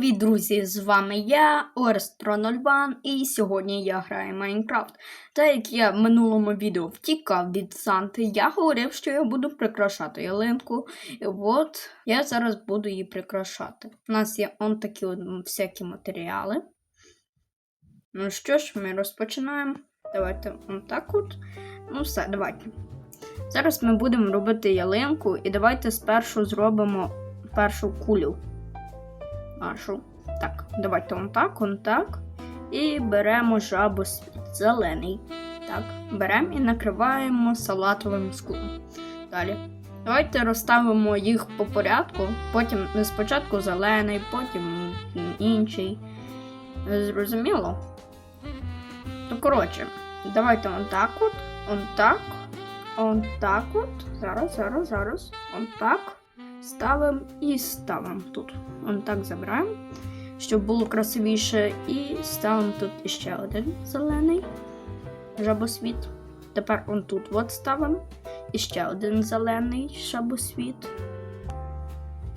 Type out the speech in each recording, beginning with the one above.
Привіт, друзі! З вами я, Орестро01, і сьогодні я граю Майнкрафт. Та як я в минулому відео втікав від Санти, я говорив, що я буду прикрашати ялинку. І от я зараз буду її прикрашати. У нас є он такі от всякі матеріали. Ну що ж, ми розпочинаємо. Давайте он так от. Ну все, давайте. Зараз ми будемо робити ялинку, і давайте спершу зробимо першу кулю нашу. Так, давайте он так, он так. І беремо жабу зелений. Так, беремо і накриваємо салатовим склом. Далі. Давайте розставимо їх по порядку. Потім спочатку зелений, потім інший. Зрозуміло? То коротше, давайте он так от, он так, он так от. Зараз, зараз, зараз. Он так. Ставимо і ставимо тут. Он так забираємо, щоб було красивіше. І ставимо тут ще один зелений жабосвіт. Тепер он тут от ставимо. І ще один зелений жабосвіт.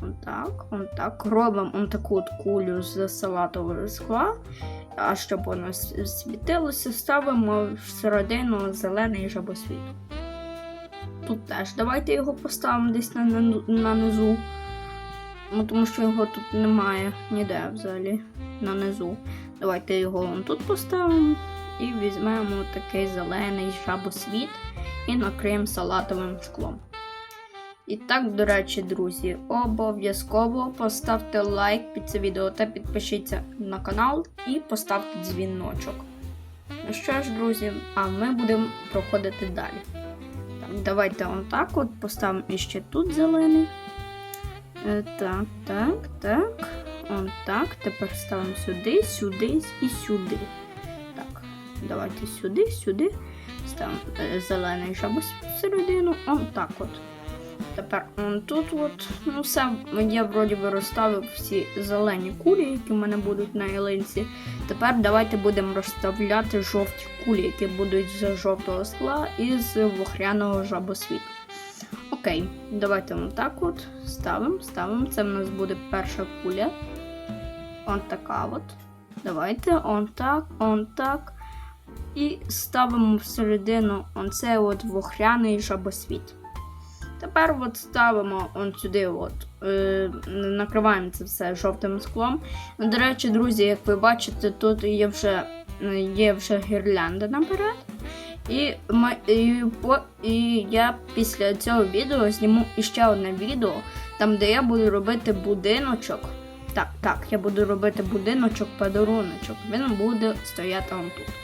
Он так, он так. Робимо он таку от кулю з салатового скла. А щоб воно світилося, ставимо всередину зелений жабосвіт. Тут теж давайте його поставимо десь на, на, на низу. Ну, тому що його тут немає ніде взагалі на низу. Давайте його вон тут поставимо і візьмемо такий зелений жабосвіт і накриємо салатовим шклом. І так, до речі, друзі, обов'язково поставте лайк під це відео та підпишіться на канал і поставте дзвіночок. Ну що ж, друзі, а ми будемо проходити далі. Давайте он так от поставимо іще тут зелений. Е, Так, так, так. Он так. Тепер ставимо сюди, сюди і сюди. Так, давайте сюди, сюди. Ставимо е, зелений жабу середину. Он так от. Тепер он тут от. Ну, все, я вроді би розставив всі зелені кулі, які в мене будуть на ялинці. Тепер давайте будемо розставляти жовті кулі, які будуть з жовтого скла і з вохряного жабосвіту. Окей, давайте он так от ставимо, ставимо. Це в нас буде перша куля. Он така от. Давайте, он так, он так. І ставимо всередину он цей от вохряний жабосвіт. Тепер от ставимо он сюди, от, е, накриваємо це все жовтим склом. До речі, друзі, як ви бачите, тут є вже є вже гірлянда наперед. І, і, і я після цього відео зніму іще одне відео, там де я буду робити будиночок. Так, так, я буду робити будиночок подаруночок. Він буде стояти он тут.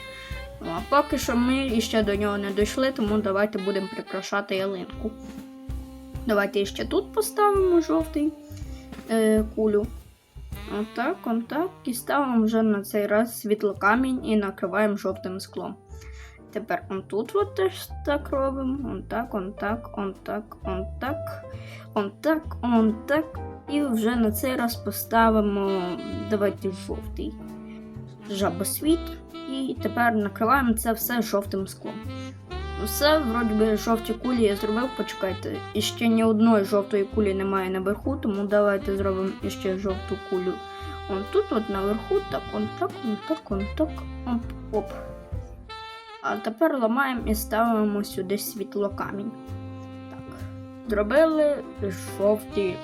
Ну, а поки що ми ще до нього не дійшли, тому давайте будемо прикрашати ялинку. Давайте ще тут поставимо жовтий е, кулю. Отак, отак. І ставимо вже на цей раз світлокамінь і накриваємо жовтим склом. Тепер он тут от теж так робимо. Он так, он так, он так, он так, он так, он так. І вже на цей раз поставимо давайте жовтий жабосвіт. І тепер накриваємо це все жовтим склом. Все, вроді би, жовті кулі я зробив, почекайте. І ще ні одної жовтої кулі немає наверху, тому давайте зробимо іще жовту кулю. Он тут, от наверху, так, он так, он так, он так, оп, оп. А тепер ламаємо і ставимо сюди світлокамінь. Так. Зробили жовті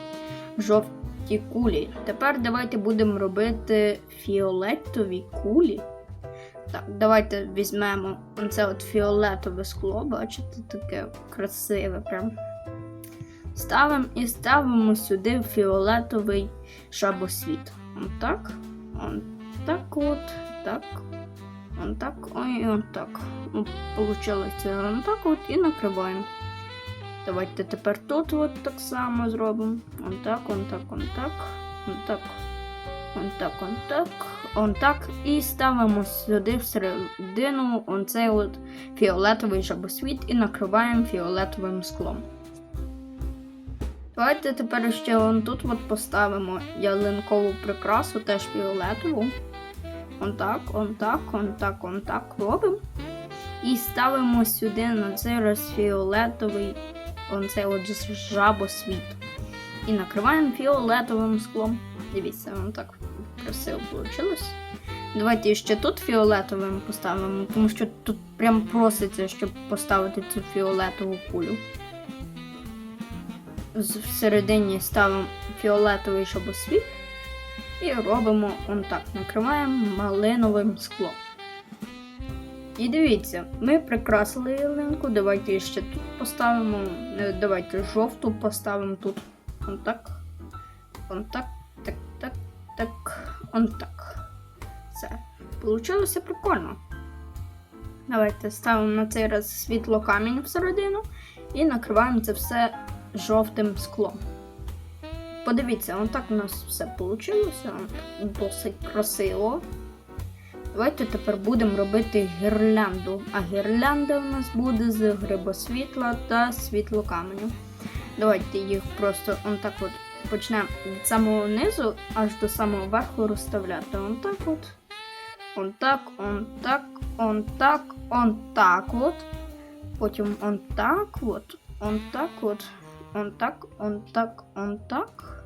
жовті кулі. Тепер давайте будемо робити фіолетові кулі. Так, давайте візьмемо це от фіолетове скло, бачите, таке красиве прям. Ставимо і ставимо сюди фіолетовий шабосвіт. Он так, он так от, так, он так, ой, он так. Получилося он так от і накриваємо. Давайте тепер тут от так само зробимо. Он так, он так, он так, он так. Он так, он так, он так. І ставимо сюди всередину он от фіолетовий жабосвіт і накриваємо фіолетовим склом. Давайте тепер ще он тут от поставимо ялинкову прикрасу, теж фіолетову. Он так, он так, он так, он так робимо. І ставимо сюди на цей раз фіолетовий он цей от жабосвіт. І накриваємо фіолетовим склом. Дивіться, он так красиво вийшло. Давайте ще тут фіолетовим поставимо, тому що тут прям проситься, щоб поставити цю фіолетову кулю. Всередині ставимо фіолетовий шабосвіт і робимо он так, накриваємо малиновим склом. І дивіться, ми прикрасили ялинку. Давайте ще тут поставимо. е, Давайте жовту поставимо тут. Он так. Он так. Так, так, так. Он так. Все. Получилося прикольно. Давайте ставимо на цей раз світло камінь всередину і накриваємо це все жовтим склом. Подивіться, он так у нас все вийшло. Досить красиво. Давайте тепер будемо робити гірлянду. А гірлянда у нас буде з грибосвітла та світлокаменю. Давайте їх просто он так от почнемо від самого низу аж до самого верху розставляти. Он так от. Он так, он так, он так, он так от. Потім он так от, он так от, он так, он так, он так.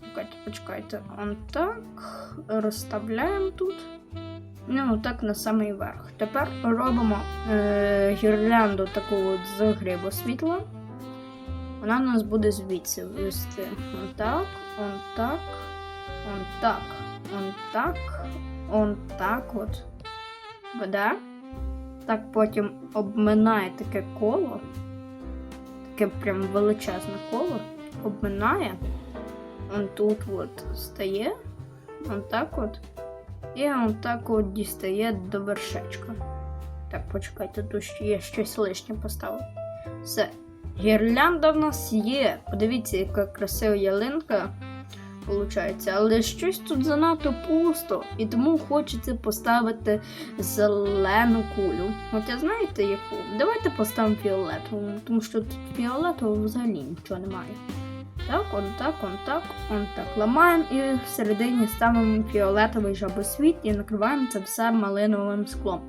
Почекайте, почекайте. Он так. Розставляємо тут. Ну, так на самий верх. Тепер робимо е, гірлянду таку от з грибу світла. Вона у нас буде звідси вести. Он так, он так, он так, он так, он так от. Веде. Так потім обминає таке коло. Таке прям величезне коло. Обминає. Он тут от стає. Он так от. І он так от дістає до вершечка. Так, почекайте, тут є щось лишнє поставити. Все. Гірлянда в нас є. Подивіться, яка красива ялинка виходить. Але щось тут занадто пусто. І тому хочеться поставити зелену кулю. Хоча знаєте яку? Давайте поставимо фіолетову, тому що тут фіолетового взагалі нічого немає. Так, он так, он так, он так. Ламаємо і всередині ставимо фіолетовий жабосвіт і накриваємо це все малиновим склом.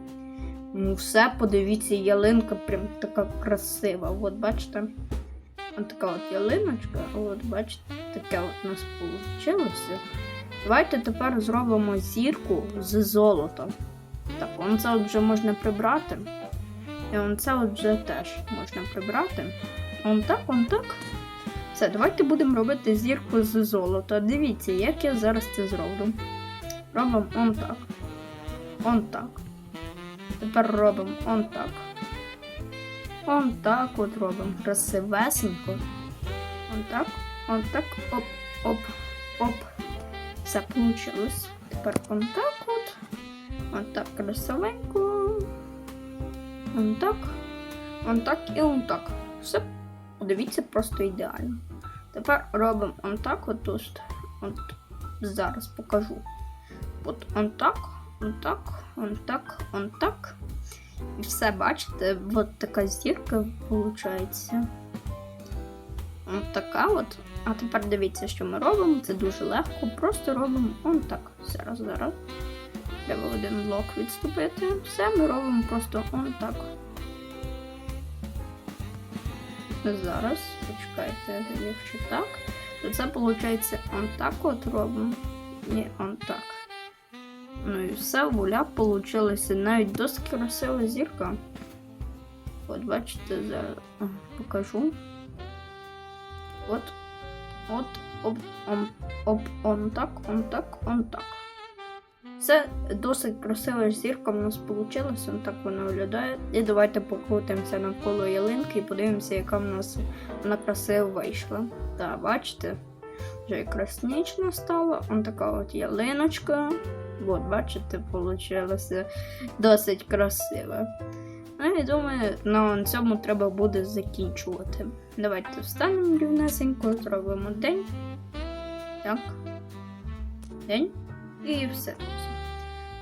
Ну все, подивіться, ялинка прям така красива. От бачите? От така от ялиночка, от бачите, таке от у нас вийшло. Давайте тепер зробимо зірку з золотом. Так, он це вже можна прибрати. І он це вже теж можна прибрати. Он так, он так. Все, давайте будемо робити зірку з золота. Дивіться, як я зараз це зроблю. Робимо он так. Он так. Тепер робимо он так. Он так от робимо. Красивесенько. Он так. Он так. Оп, оп, оп. Все получилось. Тепер он так от. Он так красивенько. Он так. Он так і он так. Все Подивіться, просто ідеально. Тепер робимо он так от тут. От зараз покажу. От он так, он так, он так, он так. І все, бачите, от така зірка виходить. От така от. А тепер дивіться, що ми робимо. Це дуже легко. Просто робимо он так. Зараз, зараз. Треба один блок відступити. Все, ми робимо просто он так. Зараз, почекайте, якщо так, то це виходить он так от робимо. Ні, он так. Ну і все, вуля получилася навіть досить красива зірка. От, бачите, зараз покажу. От, от, оп, он, оп, он так, он так, он так. Це досить красива зірка в нас вийшла, он так вона виглядає. І давайте покрутимося навколо ялинки і подивимося, яка в нас вона красиво вийшла. Так, бачите? Вже і краснічна стала. Он така от ялиночка. От, бачите, вийшло досить красиво. Ну і думаю, на цьому треба буде закінчувати. Давайте встанемо рівнесенько, зробимо день. Так. День. І все.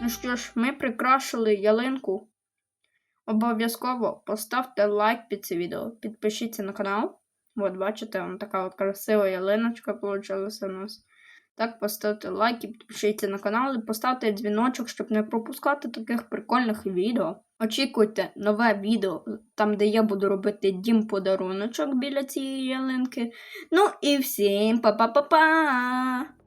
Ну що ж, ми прикрашили ялинку. Обов'язково поставте лайк під це відео. Підпишіться на канал. От, бачите, вон така от красива ялиночка вийшла у нас. Так, поставте лайк і підпишіться на канал і поставте дзвіночок, щоб не пропускати таких прикольних відео. Очікуйте нове відео, там, де я буду робити дім подаруночок біля цієї ялинки. Ну і всім па-па-па-па!